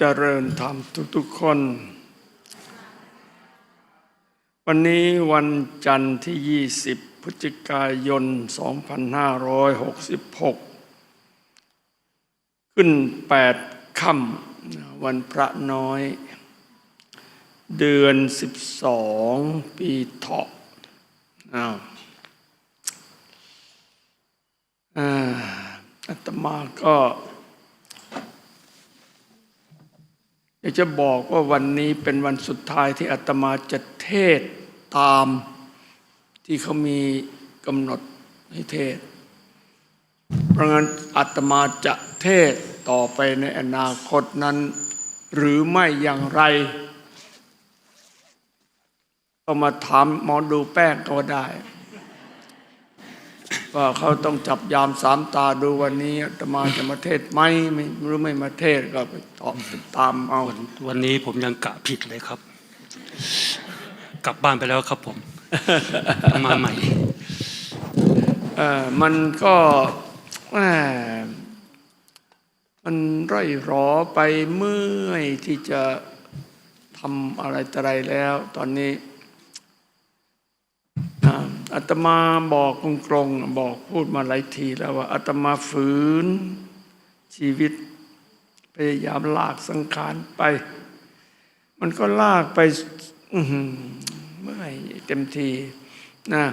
เจริญธรรมทุกๆคน วันนี้วันจันทร์ที่ 20 พฤศจิกายน 2566 ขึ้น 8 ค่ำวันพระน้อย เดือน 12 ปีเถาะอ้าวอ่าอาตมาก็ อยากจะบอกว่าวันนี้เป็นวันสุดท้ายที่อาตมาจะเทศตามที่เขามีกำหนดให้เทศ เพราะงั้นอาตมาจะเทศต่อไปในอนาคตนั้น หรือไม่อย่างไรก็มาถามหมอดูแป้งก็ได้ ว่าเขาต้องจับยามสามตาดูวันนี้อาตมาจะมาเทศไหมไม่หรือไม่มาเทศก็ไปตอบตามเอาวันนี้ผมยังกะผิดเลยครับ กลับบ้านไปแล้วครับผมมาใหม่เอ่อมันก็แหม่มันร่อยหรอไปเมื่อยที่จะทำอะไรต่ออะไรแล้ว ตอนนี้ อาตมาบอกกรงๆบอกพูดมาหลายทีแล้วว่าอาตมาฝืน ชีวิตพยายามลากสังขารไป มันก็ลากไปเมื่อยเต็มทีนะ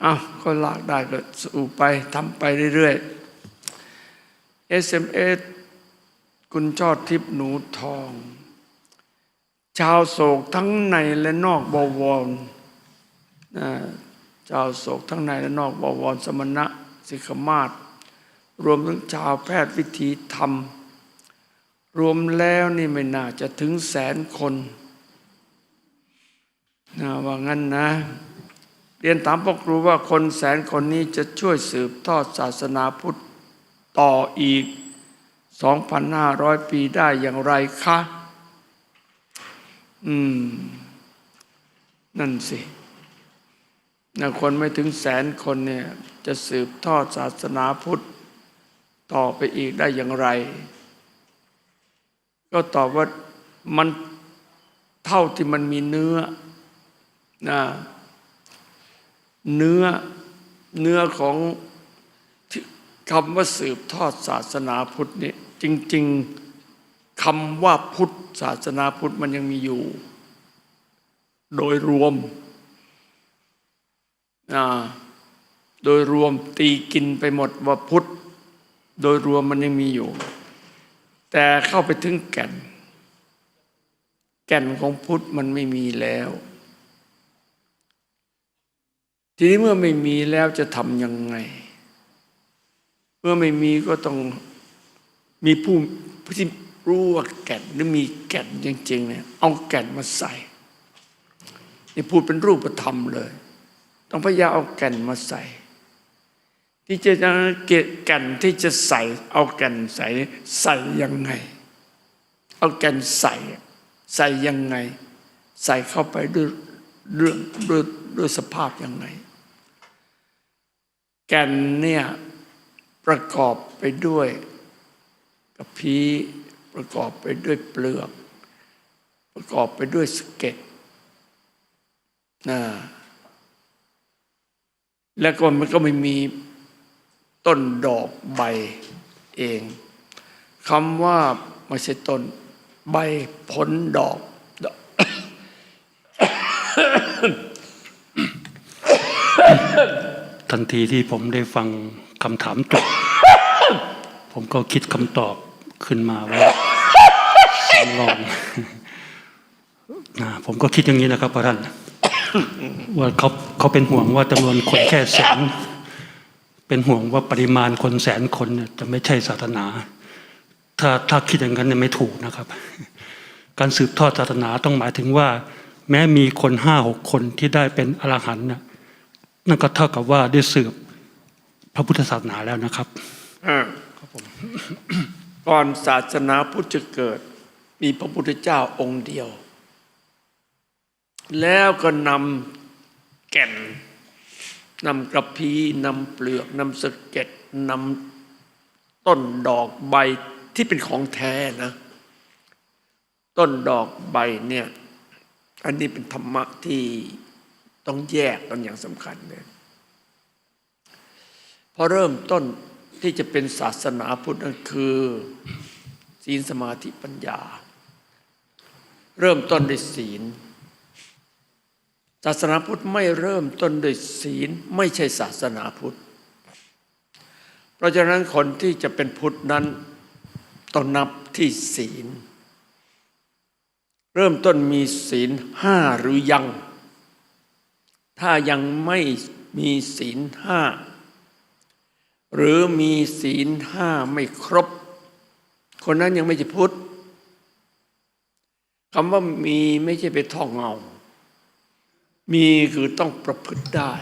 เอาก็ลากได้ก็สู้ไปทำไปเรื่อยๆ SMS คุณชอดทิพย์หนูทอง ชาวโศกทั้งในและนอกบวรนะ ชาวโศกทั้งในและนอกบวรสมณะสิกขมาศรวมทั้งชาวแพทย์วิถีธรรม รวมแล้วนี่ไม่น่าจะถึงแสนคนนะว่างั้นนะเรียนถามพ่อครูว่าคนแสนคนนี้จะช่วยสืบทอดศาสนาพุทธต่ออีก 2,500 ปีได้อย่างไรคะ อืม นั่นสิ นะคนไม่ถึงแสนคนเนี่ยจะสืบทอดศาสนาพุทธต่อไปอีกได้อย่างไร ก็ตอบว่ามันเท่าที่มันมีเนื้อนะเนื้อเนื้อของคำว่าสืบทอดศาสนาพุทธนี่จริง ๆคำว่าพุทธศาสนาพุทธมันยังมีอยู่ โดยรวม โดยรวมตีกินไปหมดว่าพุทธ โดยรวมมันยังมีอยู่ แต่เข้าไปถึงแก่น แก่นของพุทธมันไม่มีแล้ว ทีนี้เมื่อไม่มีแล้วจะทำยังไง เมื่อไม่มีก็ต้องมีผู้ที่รู้ว่าแก่นหรือมีแก่นจริงๆเนี่ยเอาแก่นมาใส่นี่พูดเป็นรูปธรรมเลย ต้องพยายามเอาแก่นมาใส่ ที่จะเกะแก่นที่จะใส่ เอาแก่นใส่ใส่ยังไง เอาแก่นใส่ ใส่ยังไง ใส่เข้าไปด้วยเรื่องด้วยด้วยสภาพยังไง แก่นเนี่ยประกอบไปด้วยกระพี้ประกอบไปด้วยเปลือก ประกอบไปด้วยสเก็ดนะ แล้วก็มันก็ไม่มีต้นดอกใบเองคำว่าไม่ใช่ต้นใบผลดอกทันทีที่ผมได้ฟังคำถามจบผมก็คิดคำตอบขึ้นมาว่าลองนะผมก็คิดอย่างนี้นะครับพระท่าน ว่าเขาเขาเป็นห่วงว่าจำนวนคนแค่แสนเป็นห่วงว่าปริมาณคนแสนคนจะไม่ใช่ศาสนา ถ้าถ้าคิดอย่างนั้นเนี่ยไม่ถูกนะครับ การสืบทอดศาสนาต้องหมายถึงว่า แม้มีคนห้าหกคนที่ได้เป็นอรหันต์น่ะนั่นก็เท่ากับว่าได้สืบพระพุทธศาสนาแล้วนะครับก่อนศาสนาพุทธจะเกิด มีพระพุทธเจ้าองค์เดียว แล้วก็นำแก่นนำกระพี้นำเปลือกนำสะเก็ดนำต้นดอกใบที่เป็นของแท้นะ ต้นดอกใบเนี่ยอันนี้เป็นธรรมะที่ต้องแยกกันอย่างสำคัญเลยพอเริ่มต้นที่จะเป็นศาสนาพุทธนั่นคือศีลสมาธิปัญญา เริ่มต้นด้วยศีล ศาสนาพุทธไม่เริ่มต้นด้วยศีลไม่ใช่ศาสนาพุทธ เพราะฉะนั้นคนที่จะเป็นพุทธนั้นต้องนับที่ศีล เริ่มต้นมีศีลห้าหรือยัง ถ้ายังไม่มีศีลห้าหรือมีศีลห้าไม่ครบ คนนั้นยังไม่ใช่พุทธคำว่ามีไม่ใช่ไปท่องเอา มีคือต้องประพฤติได้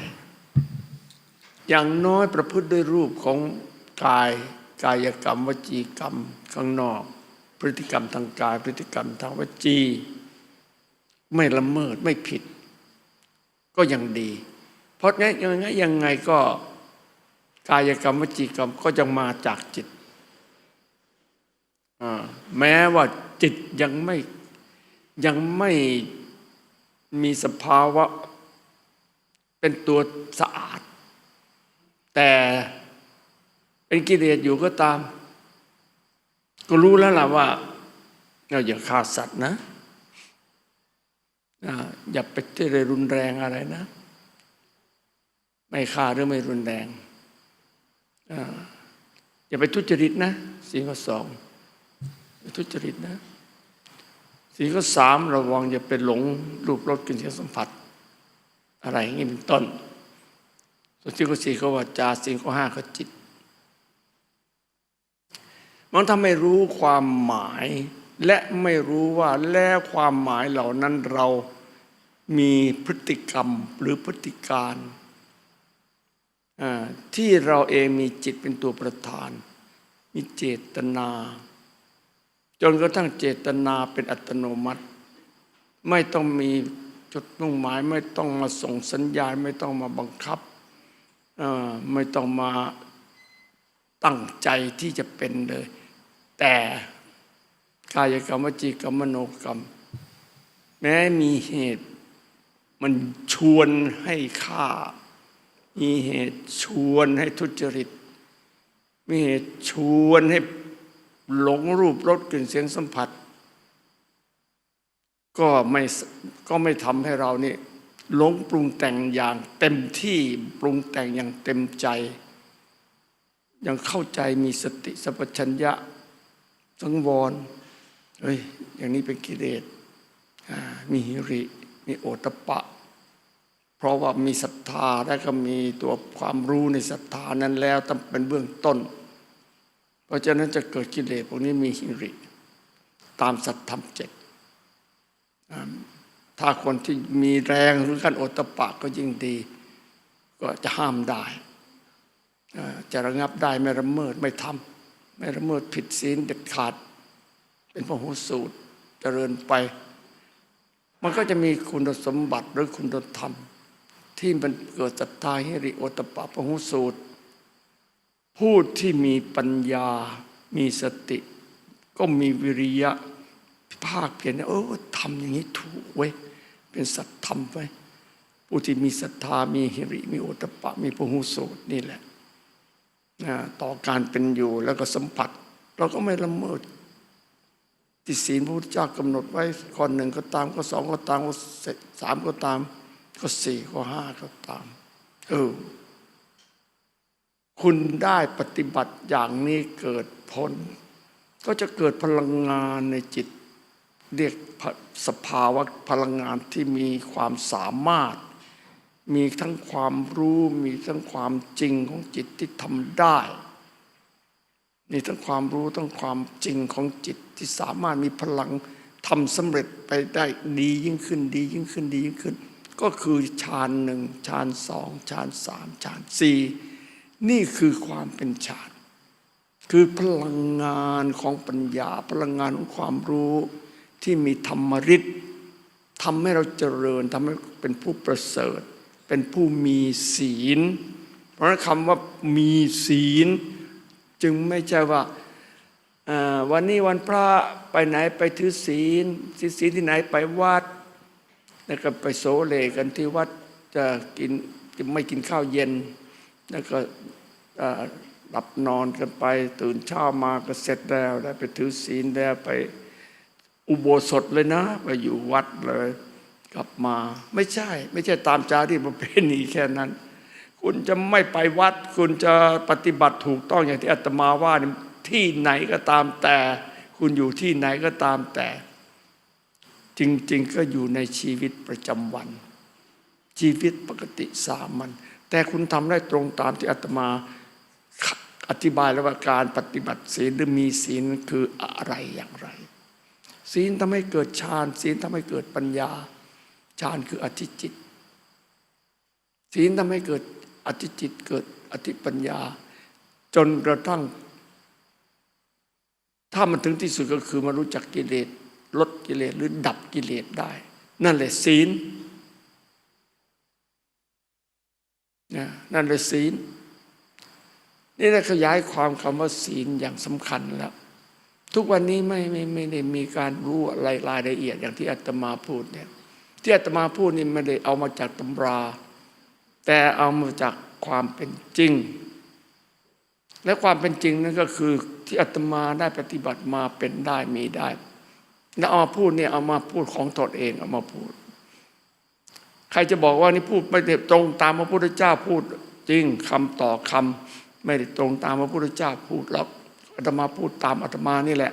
อย่างน้อยประพฤติด้วยรูปของกายกายกรรม วจีกรรมข้างนอก พฤติกรรมทางกาย พฤติกรรมทางวจี ไม่ละเมิดไม่ผิด ก็ยังดี เพราะงั้นยังไงยังไงก็กายกรรม วจีกรรมก็จะมาจากจิตแม้ว่าจิตยังไม่ยังไม่ มีสภาวะเป็นตัวสะอาด แต่เป็นกิเลสอยู่ก็ตาม ก็รู้แล้วล่ะว่าเราอย่าฆ่าสัตว์นะอย่าไปเที่ยวรุนแรงอะไรนะ ไม่ฆ่าหรือไม่รุนแรงอย่าไปทุจริตนะสิ่งข้อสองทุจริตนะ สิ่งข้อสามระวังอย่าไปหลงรูปรสกลิ่นเสียงสัมผัส อะไรอย่างนี้เป็นต้น ส่วนสิ่งข้อสี่ก็ว่าจาสิ่งข้อห้าก็จิต มันทำให้รู้ความหมายและไม่รู้ว่าแล้วความหมายเหล่านั้นเรามีพฤติกรรมหรือพฤติการที่เราเองมีจิตเป็นตัวประธาน มีเจตนา จนกระทั่งเจตนาเป็นอัตโนมัติ ไม่ต้องมีจุดมุ่งหมาย ไม่ต้องมาส่งสัญญาณ ไม่ต้องมาบังคับไม่ต้องมาตั้งใจที่จะเป็นเลย แต่กายกรรมวจีกรรมมโนกรรม แม้มีเหตุมันชวนให้ฆ่า มีเหตุชวนให้ทุจริต มีเหตุชวนให้ หลงรูปรสกลิ่นเสียงสัมผัส ก็ไม่ก็ไม่ทำให้เรานี่หลงปรุงแต่งอย่างเต็มที่ปรุงแต่งอย่างเต็มใจ ยังเข้าใจมีสติสัพพัญญะสังวรเฮ้ยอย่างนี้เป็นกิเลสมีหิริ มีโอตตปปะ เพราะว่ามีศรัทธาและก็มีตัวความรู้ในศรัทธานั้นแล้วต้องเป็นเบื้องต้น เพราะฉะนั้นจะเกิดกิเลสพวกนี้มีหิริ ตามสัตธรรมเจ็ดถ้าคนที่มีแรงหรือการโอตตปปะก็ยิ่งดี ก็จะห้ามได้จะระงับได้ไม่ละเมิดไม่ทำไม่ละเมิดผิดศีลเด็ดขาด เป็นพหูสูตรเจริญไป มันก็จะมีคุณสมบัติหรือคุณธรรม ที่มันเกิดศรัทธาหิริโอตปะพหูสูตร ผู้ที่มีปัญญา มีสติ ก็มีวิริยะภาคเพียรเนี่ยเออทำอย่างนี้ถูกเว้ยเป็นสัตธรรมไว้ผู้ที่มีศรัทธามีหิริ มีโอตปะ มีพหูสูตรนี่แหละนะต่อการเป็นอยู่แล้วก็สัมผัส เราก็ไม่ละเมิดที่ศีลพระพุทธเจ้ากำหนดไว้ข้อหนึ่งก็ตามข้อสองก็ตามข้อสามก็ตามข้อสี่ข้อห้าก็ตามเออ คุณได้ปฏิบัติอย่างนี้เกิดผล ก็จะเกิดพลังงานในจิต เรียกสภาวะพลังงานที่มีความสามารถ มีทั้งความรู้มีทั้งความจริงของจิตที่ทำได้มีทั้งความรู้ทั้งความจริงของจิตที่สามารถมีพลังทำสำเร็จไปได้ดียิ่งขึ้นดียิ่งขึ้นดียิ่งขึ้น ก็คือฌานหนึ่งฌานสองฌานสามฌานสี่ นี่คือความเป็นฌานคือพลังงานของปัญญา พลังงานของความรู้ที่มีธรรมฤทธิ์ทำให้เราเจริญทำให้เป็นผู้ประเสริฐ เป็นผู้มีศีล เพราะคำว่ามีศีล จึงไม่ใช่ว่าวันนี้วันพระไปไหนไปถือศีลศีลที่ไหนไปวัดแล้วก็ไปโสเลกันที่วัดจะกินจะไม่กินข้าวเย็น แล้วก็หลับนอนกันไป ตื่นเช้ามาก็เสร็จแล้วได้ไปถือศีลแล้วไปอุโบสถเลยนะ ไปอยู่วัดเลย กลับมาไม่ใช่ ไม่ใช่ตามจารีตประเพณีแค่นั้น คุณจะไม่ไปวัด คุณจะปฏิบัติถูกต้องอย่างที่อาตมาว่านี่ที่ไหนก็ตามแต่ คุณอยู่ที่ไหนก็ตามแต่ จริง ๆ ก็อยู่ในชีวิตประจำวัน ชีวิตปกติสามัญ แต่คุณทำได้ตรงตามที่อาตมาอธิบายแล้วว่าการปฏิบัติศีลหรือมีศีลคืออะไรอย่างไร ศีลทำให้เกิดฌานศีลทำให้เกิดปัญญาฌานคืออธิจิต ศีลทำให้เกิดอธิจิตเกิดอธิปัญญา จนกระทั่ง ถ้ามันถึงที่สุดก็คือมารู้จักกิเลสลดกิเลสหรือดับกิเลสได้ นั่นแหละศีล นะนั่นแหละศีล นี่ได้ขยายความคำว่าศีลอย่างสำคัญแล้ว ทุกวันนี้ไม่ไม่ไม่ได้มีการรู้อะไรรายละเอียดอย่างที่อาตมาพูดเนี่ยที่อาตมาพูดนี่ไม่ได้เอามาจากตำรา แต่เอามาจากความเป็นจริง และความเป็นจริงนั่นก็คือที่อาตมาได้ปฏิบัติมาเป็นได้มีได้ แล้วเอามาพูดเนี่ยเอามาพูดของตนเองเอามาพูด ใครจะบอกว่านี่พูดไม่ได้ตรงตามพระพุทธเจ้าพูดจริงคำต่อคำไม่ได้ตรงตามพระพุทธเจ้าพูดหรอกอาตมาพูดตามอาตมานี่แหละ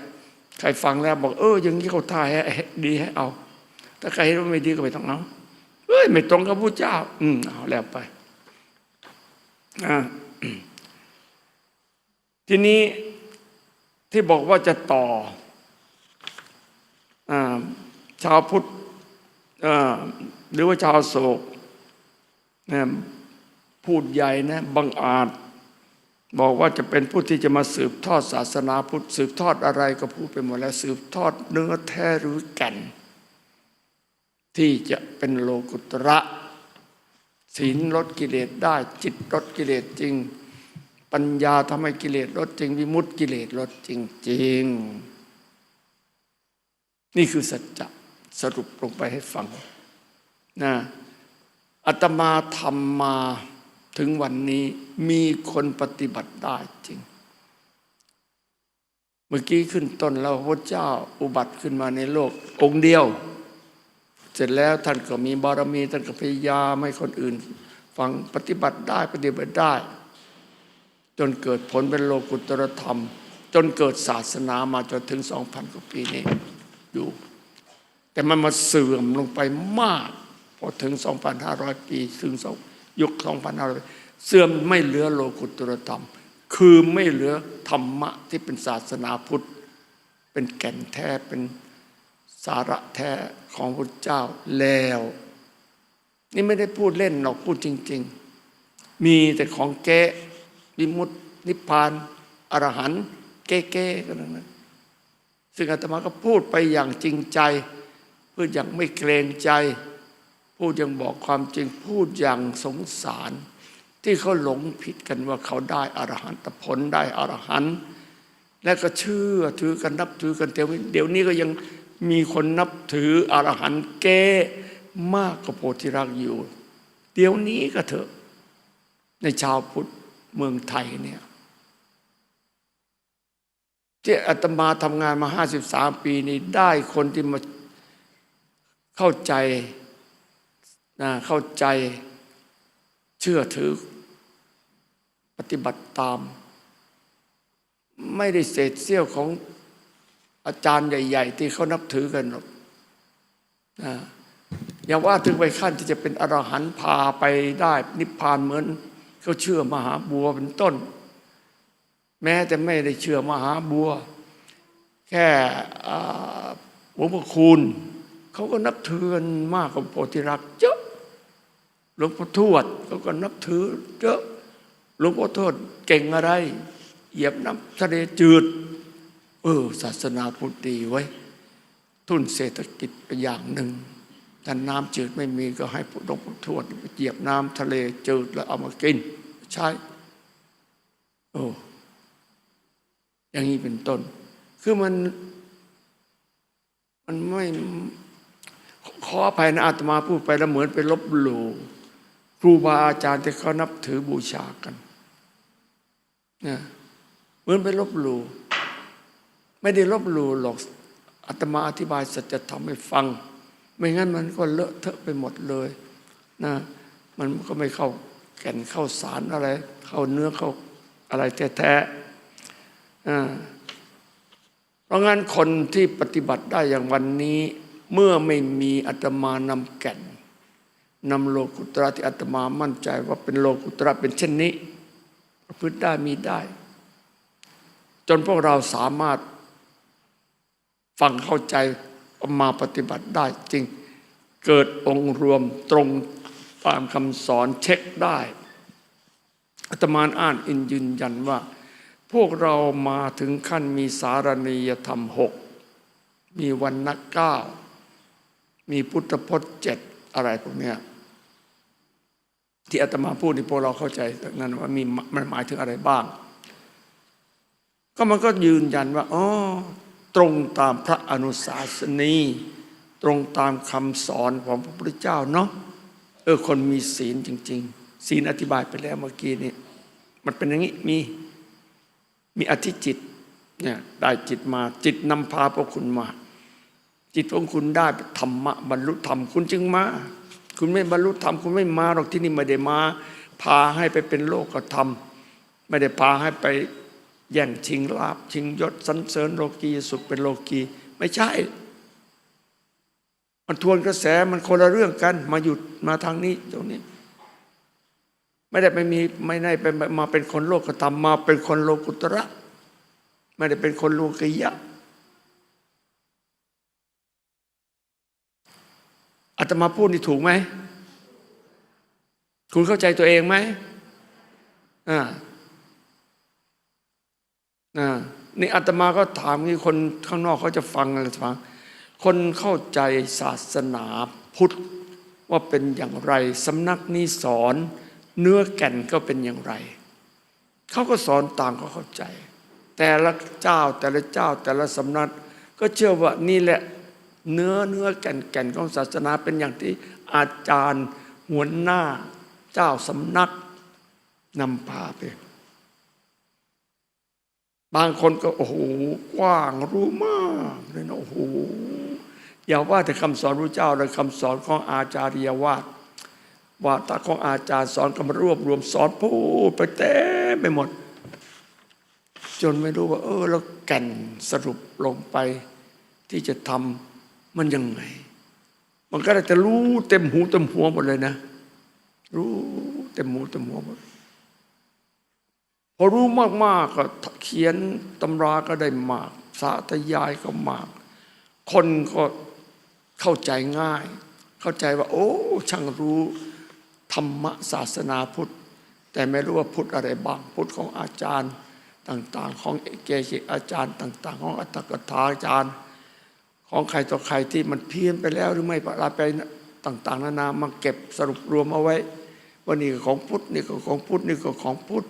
ใครฟังแล้วบอกเอออย่างนี้เขาท่าให้ดีให้เอา ถ้าใครเห็นว่าไม่ดีก็ไม่ต้องเอาเอ้ยไม่ตรงกับพระเจ้า อืมเอาแล้วไปทีนี้ที่บอกว่าจะต่ออชาวพุทธ หรือว่าชาวโศกนะพูดใหญ่นะบังอาจ บอกว่าจะเป็นผู้ที่จะมาสืบทอดศาสนาพุทธสืบทอดอะไรก็พูดไปหมดแล้วสืบทอดเนื้อแท้หรือแก่นที่จะเป็นโลกุตระศีลลดกิเลสได้จิตลดกิเลสจริง ปัญญาทำให้กิเลสลดจริง วิมุตติกิเลสลดจริงๆนี่คือสัจจะสรุปลงไปให้ฟัง นะอาตมาทำมาถึงวันนี้มีคนปฏิบัติได้จริง เมื่อกี้ขึ้นต้นแล้วพระเจ้าอุบัติขึ้นมาในโลก องค์เดียว เสร็จแล้วท่านก็มีบารมี ท่านก็พยายามให้คนอื่น ฟังปฏิบัติได้ปฏิบัติได้ จนเกิดผลเป็นโลกุตรธรรม จนเกิดศาสนามาจนถึงสองพันกว่าปีนี้อยู่ แต่มันมาเสื่อมลงไปมาก ถึง 2,500 ปีถึงสองยุค 2,500 เสื่อมไม่เหลือโลกุตรธรรม คือไม่เหลือธรรมะที่เป็นศาสนาพุทธ เป็นแก่นแท้เป็นสาระแท้ของพระเจ้าแล้ว นี่ไม่ได้พูดเล่นหรอกพูดจริง ๆ มีแต่ของแก้วิมุตตินิพพานอรหันต์แก้ๆกันนั้นซึ่งอาตมาก็พูดไปอย่างจริงใจ เพูดอย่างไม่เกรงใจ พูดย่างบอกความจริงพูดอย่างสงสาร ที่เขาหลงผิดกันว่าเขาได้อรหันตผลได้อรหันต์และก็เชื่อถือกันนับถือกันเดี๋ยวเดี๋ยวนี้ก็ยังมีคนนับถืออรหันต์แก้มากกว่าโพธิรักอยู่ เดี๋ยวนี้ก็เถอะ ในชาวพุทธเมืองไทยเนี่ยที่อาตมาทำงานมาห้าสิบสามปีนี้ได้คนที่มาเข้าใจ นะเข้าใจเชื่อถือ ปฏิบัติตาม ไม่ได้เศษเสี้ยวของอาจารย์ใหญ่ ๆ ที่เขานับถือกันหรอกนะอย่าว่าถึงไปขั้นที่จะเป็นอรหันต์พาไปได้ นิพพานเหมือนเขาเชื่อมหาบัวเป็นต้น แม้แต่ไม่ได้เชื่อมหาบัว แค่หลวงพ่อคูณเขาก็นับถือกันมากกว่าโพธิรักเยอะ หลวงพ่อทวดเขาก็นับถือเยอะหลวงพ่อทวดเก่งอะไร เหยียบน้ำทะเลจืด เออ ศาสนาพุทธดีไว้ยทุนเศรษฐกิจไปอย่างหนึ่งถ้าน้ำจืดไม่มีก็ให้หลวงพ่อทวดเหยียบน้ำทะเลจืดแล้วเอามากิน ใช่โอ้อย่างนี้เป็นต้น คือมัน มันไม่ขออภัยนะอาตมาพูดไปแล้วเหมือนไปลบหลู่ ครูบาอาจารย์ที่เขานับถือบูชากันนะเหมือนไปลบหลู่ไม่ได้ลบหลู่หรอกอาตมาอธิบายสัจธรรมให้ฟัง ไม่งั้นมันก็เลอะเทอะไปหมดเลยนะมันก็ไม่เข้าแก่นเข้าสารอะไร เข้าเนื้อเข้าอะไรแท้ๆเพราะงั้นคนที่ปฏิบัติได้อย่างวันนี้ เมื่อไม่มีอาตมานำแก่น นำโลกุตระที่อาตมามั่นใจว่าเป็นโลกุตระเป็นเช่นนี้ประพฤติได้มีได้ จนพวกเราสามารถฟังเข้าใจมาปฏิบัติได้จริง เกิดองค์รวมตรงตามคำสอนเช็คได้อาตมาอ่านอินยืนยันว่า พวกเรามาถึงขั้นมีสารณียธรรมหกมีวันนักเก้ามีพุทธพจน์เจ็ดอะไรพวกเนี้ย ที่อาตมาพูดนี่พวกเราเข้าใจนั้นว่ามีมันหมายถึงอะไรบ้าง ก็มันก็ยืนยันว่าอ๋อตรงตามพระอนุสาสนีตรงตามคำสอนของพระพุทธเจ้าเนาะเออคนมีศีลจริง ๆ ศีลอธิบายไปแล้วเมื่อกี้นี่มันเป็นอย่างนี้มีมีอธิจิตเนี่ยได้จิตมาจิตนำพาพวกคุณมา จิตของคุณได้ธรรมะบรรลุธรรมคุณจึงมา คุณไม่บรรลุธรรมคุณไม่มาหรอกที่นี่ไม่ได้มา พาให้ไปเป็นโลกธรรม ไม่ได้พาให้ไปแย่งชิงลาบชิงยศสันเสริญโลกีสุขเป็นโลกีไม่ใช่ มันทวนกระแสมันคนละเรื่องกัน มาหยุดมาทางนี้ตรงนี้ ไม่ได้ไปมีไม่ได้เป็นมาเป็นคนโลกธรรมมาเป็นคนโลกุตระ ไม่ได้เป็นคนโลกียะ อาตมาพูดนี่ถูกไหม คุณเข้าใจตัวเองไหมอ่าอ่านี่อาตมาก็ถามนี่คนข้างนอกเขาจะฟังอะไรฟัง คนเข้าใจศาสนาพุทธว่าเป็นอย่างไรสำนักนี้สอนเนื้อแก่นก็เป็นอย่างไร เขาก็สอนตามเขาเข้าใจ แต่ละเจ้าแต่ละเจ้าแต่ละสำนักก็เชื่อว่านี่แหละ เนื้อเนื้อแก่นแก่นของศาสนาเป็นอย่างที่อาจารย์หัวหน้าเจ้าสำนักนำพาไป บางคนก็โอ้โหกว้างรู้มากเลยนะโอ้โหอย่าว่าแต่คำสอนพระเจ้าเลยคำสอนของอาจาริยวาทว่าตาของอาจารย์สอนก็มารวบรวมสอนพูดไปเต็มไปหมด จนไม่รู้ว่า เออแล้วแก่นสรุปลงไปที่จะทำ มันยังไง มันก็ได้จะรู้เต็มหูเต็มหัวหมดเลยนะ รู้เต็มหูเต็มหัวหมด พอรู้มากๆก็เขียนตำราก็ได้มาก สาธยายก็มาก คนก็เข้าใจง่าย เข้าใจว่า โอ้ ช่างรู้ธรรมศาสนาพุทธ แต่ไม่รู้ว่าพุทธอะไรบ้าง พุทธของอาจารย์ต่าง ๆ ของเกจิอาจารย์ต่าง ๆ ของอัตถกถาอาจารย์ ของใครต่อใครที่มันเพี้ยนไปแล้วหรือไม่ลาไปต่าง ๆ นานามาเก็บสรุปรวมเอาไว้ว่านี่ก็ของพุทธนี่ก็ของพุทธนี่ก็ของพุทธ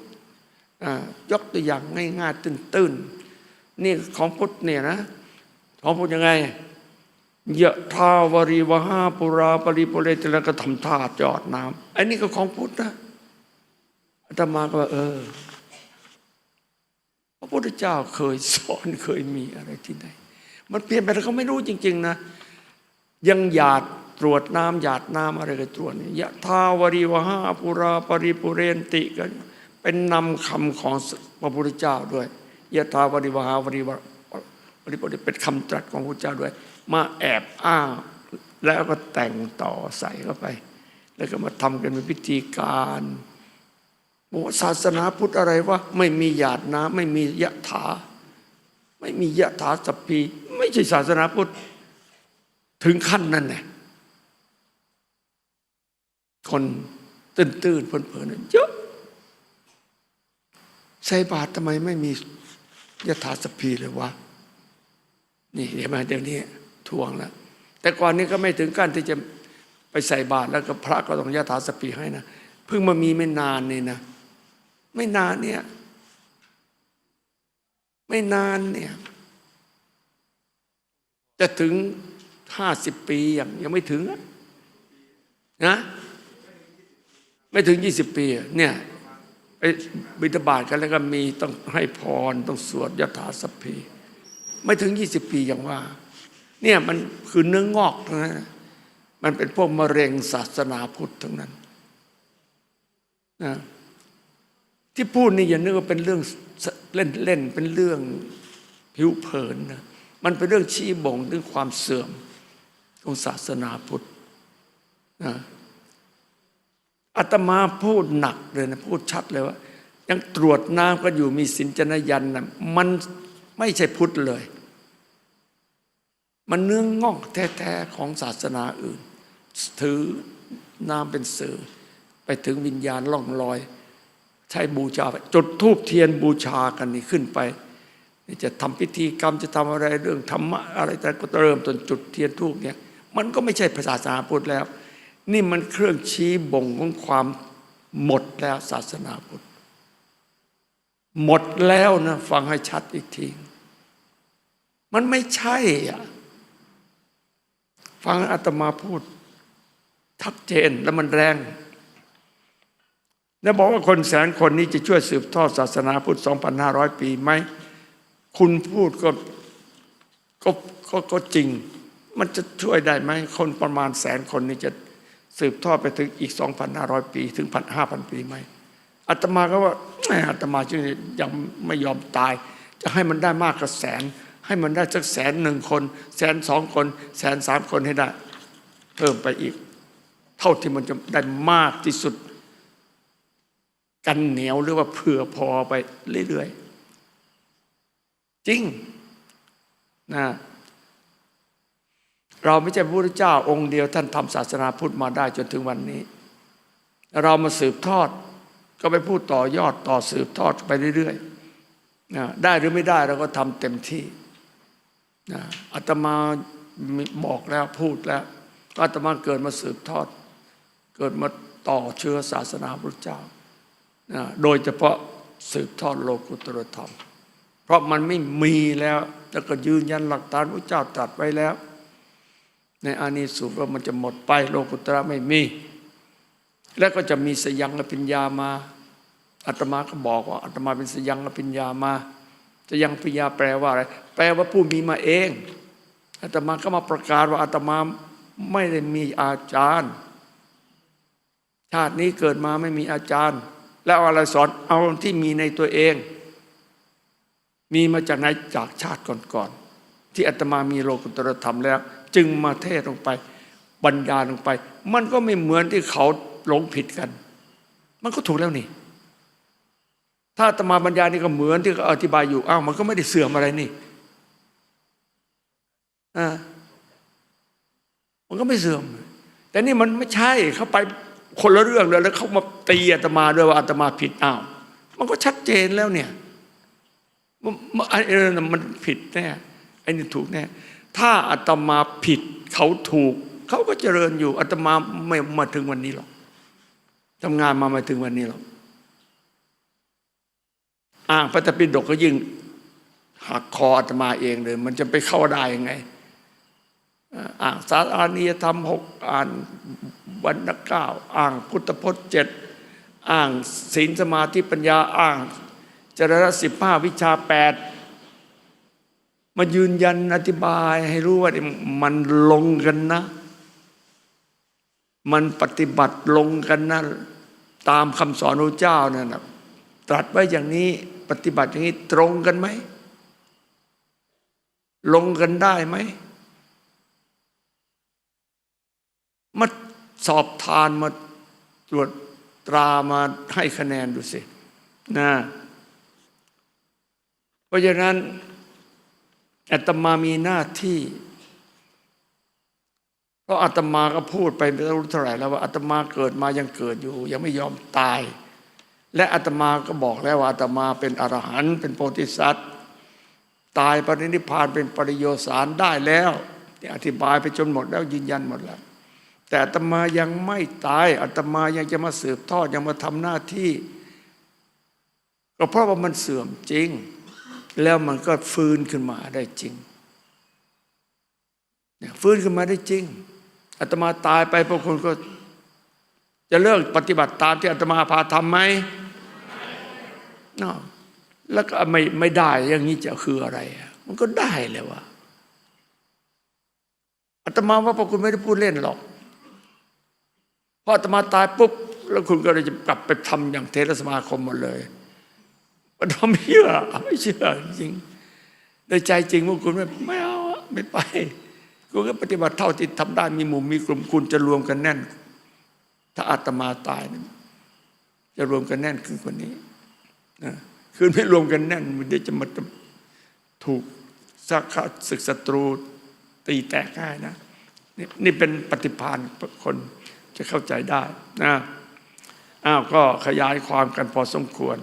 ยกตัวอย่างง่ายๆตื้นๆนี่ของพุทธเนี่ยนะของพุทธยังไงยะทาวรีวหาปุราปริปุเรติแล้วก็ทำท่าจอดน้ำอันนี้ก็ของพุทธนะอาตมาก็ว่าเออ พระพุทธเจ้าเคยสอนเคยมีอะไรที่ไหน มันเปลี่ยนไปแล้วเขาไม่รู้จริง ๆ นะ ยังหยาดตรวจน้ำหยาดน้ำอะไรก็ตรวจนี่ยะทาวรีวหาปุราปริปุเรนติกันเป็นนำคำของพระพุทธเจ้าด้วยยะทาวริวหาวริวปริปุเรนเป็นคำตรัสของพระพุทธเจ้าด้วย มาแอบอ้างแล้วก็แต่งต่อใส่เข้าไป แล้วก็มาทำกันเป็นพิธีการบอกว่าศาสนาพุทธอะไรวะไม่มีหยาดน้ำไม่มียะถา ไม่มียะถาสัพพี ไม่ใช่ศาสนาพุทธถึงขั้นนั้นแหละคนตื่นตื่นๆเพลินเยอะใส่บาตรทำไมไม่มียะถาสพีเลยวะนี่เดี๋ยวมาเดี๋ยวนี้ทวงแล้วแต่ก่อนนี้ก็ไม่ถึงขั้นที่จะไปใส่บาตรแล้วก็พระก็ต้องยะถาสพพีให้นะเพิ่งมามีไม่นานนี่นะ ไม่นานเนี่ย ไม่นานเนี่ย จะถึงห้าสิบปียังยังไม่ถึงนะไม่ถึงยี่สิบปีเนี่ยไปบิณฑบาตกันแล้วก็มีต้องให้พรต้องสวดยถาสัพพีไม่ถึงยี่สิบปีอย่างว่า เนี่ยมันคือเนื้องอกทั้งนั้นนะมันเป็นพวกมะเร็งศาสนาพุทธทั้งนั้นนะที่พูดนี่อย่านึกว่าเป็นเรื่องเล่นเล่นๆเป็นเรื่องผิวเผินนะ มันเป็นเรื่องชี้บ่งถึงความเสื่อมของศาสนาพุทธนะอาตมาพูดหนักเลยนะพูดชัดเลยว่า ยังตรวจน้ำก็อยู่มีสินจนยันนะมันไม่ใช่พุทธเลย มันเนื้องงอกแท้ๆของศาสนาอื่น ถือน้ำเป็นสื่อ ไปถึงวิญญาณล่องลอย ใช้บูชาไปจุดธูปเทียนบูชากันนี่ขึ้นไป จะทำพิธีกรรมจะทำอะไรเรื่องธรรมะอะไรแต่ก็เริ่มต้นจุดเทียนธูปเนี่ยมันก็ไม่ใช่ศาสนาพุทธแล้ว นี่มันเครื่องชี้บ่งของความหมดแล้วศาสนาพุทธหมดแล้วนะฟังให้ชัดอีกที มันไม่ใช่อะฟังอาตมาพูดชัดเจนแล้วมันแรง แล้วบอกว่าคนแสนคนนี้จะช่วยสืบทอดศาสนาพุทธ 2,500 ปีไหม คุณพูดก็ก็ก็ก็จริง มันจะช่วยได้ไหมคนประมาณแสนคนนี้จะสืบทอดไปถึงอีก 2,500 ปี ถึง 1,500 ปีไหมอาตมาก็ว่าแหมอาตมาจึงยังไม่ยอมตาย จะให้มันได้มากกว่าแสน ให้มันได้สักแสนหนึ่งคน แสนสองคน แสนสามคนให้ได้ เพิ่มไปอีก เท่าที่มันจะได้มากที่สุด กันเหนียวหรือว่าเผื่อพอไปเรื่อยๆ จริงนะเราไม่ใช่พระพุทธเจ้าองค์เดียวท่านทำศาสนาพุทธมาได้จนถึงวันนี้ เรามาสืบทอดก็ไปพูดต่อยอดต่อสืบทอดไปเรื่อยๆนะได้หรือไม่ได้เราก็ทำเต็มที่นะอาตมาบอกแล้วพูดแล้วอาตมาเกิดมาสืบทอด เกิดมาต่อเชื้อศาสนาพระเจ้านะโดยเฉพาะสืบทอดโลกุตรธรรม เพราะมันไม่มีแล้วแล้วก็ยืนยันหลักฐานพระเจ้าตรัสไว้แล้ว ในอานิสุว่ามันจะหมดไปโลกุตระไม่มี แล้วก็จะมีสยังอภิญญามาอาตมาก็บอกว่าอาตมาเป็นสยังอภิญญามาสยังอภิญญาแปลว่าอะไร แปลว่าผู้มีมาเองอาตมาก็มาประกาศว่าอาตมาไม่ได้มีอาจารย์ ชาตินี้เกิดมาไม่มีอาจารย์ แล้วอะไรสอนเอาที่มีในตัวเอง มีมาจากไหนจากชาติก่อนๆที่อาตมามีโลกุตรธรรมแล้ว จึงมาเทศลงไปบรรยายลงไป มันก็ไม่เหมือนที่เขาหลงผิดกัน มันก็ถูกแล้วนี่ ถ้าอาตมาบรรยายนี่ก็เหมือนที่เขาอธิบายอยู่อ้าวมันก็ไม่ได้เสื่อมอะไรนี่อ่ามันก็ไม่เสื่อม แต่นี่มันไม่ใช่เขาไปคนละเรื่องเลยแล้วเขามาตีอาตมาด้วยว่าอาตมาผิดอ้าวมันก็ชัดเจนแล้วเนี่ย ไอ้นั่นมันผิดแน่ไอ้นี่ถูกแน่ถ้าอาตมาผิดเขาถูก เขาก็เจริญอยู่อาตมาไม่มาถึงวันนี้หรอกทำงานมามาถึงวันนี้หรอกอ่างพระตปิฎกก็ยิ่งหักคออาตมาเองเลย มันจะไปเข้าได้ยังไงอ่างสารานียธรรมหกอ่านวรรณเก้าอ่างพุทธพจน์เจ็ดอ่างศีลสมาธิปัญญาอ่าง จรณสิบห้าวิชาแปดมายืนยันอธิบายให้รู้ว่ามันลงกันนะ มันปฏิบัติลงกันนะตามคำสอนพระเจ้านั่นนะตรัสไว้อย่างนี้ปฏิบัติอย่างนี้ตรงกันไหม ลงกันได้ไหมมาสอบทานมาตรวจตรามาให้คะแนนดูสินะ เพราะฉะนั้นอาตมามีหน้าที่ เพราะอาตมาก็พูดไปไม่รู้เท่าไหร่แล้วว่าอาตมาเกิดมายังเกิดอยู่ ยังไม่ยอมตาย และอาตมาก็บอกแล้วว่าอาตมาเป็นอรหันต์เป็นโพธิสัตว์ ตายปรินิพพานเป็นปริโยสารได้แล้วอธิบายไปจนหมดแล้วยืนยันหมดแล้ว แต่อาตมายังไม่ตายอาตมายังจะมาสืบทอดยังมาทำหน้าที่ ก็เพราะว่ามันเสื่อมจริง แล้วมันก็ฟื้นขึ้นมาได้จริงฟื้นขึ้นมาได้จริงอาตมาตายไปพวกคุณก็ จะเลิกปฏิบัติตามที่อาตมาพาทำไหมนอกแล้วก็ไม่ไม่ได้อย่างนี้จะคืออะไร มันก็ได้เลยวะอาตมาว่าพวกคุณไม่ได้พูดเล่นหรอกพออาตมาตายปุ๊บแล้วคุณก็เลยจะกลับไปทำอย่างเทรสมาคมหมดเลย มันทำไม่เชื่อไม่เชื่อจริงในใจจริงพวกคุณไม่ไม่เอาไม่ไปคุณก็ปฏิบัติเท่าที่ทำได้มีหมู่มีกลุ่มคุณจะรวมกันแน่น ถ้าอาตมาตายนะจะรวมกันแน่นขึ้นกว่านี้นะคือไม่รวมกันแน่นมันเดี๋ยวจะมาถูกสักศึกศัตรูตีแตกง่ายนะนี่นี่เป็นปฏิภาณคนจะเข้าใจได้นะอ้าวก็ขยายความกันพอสมควร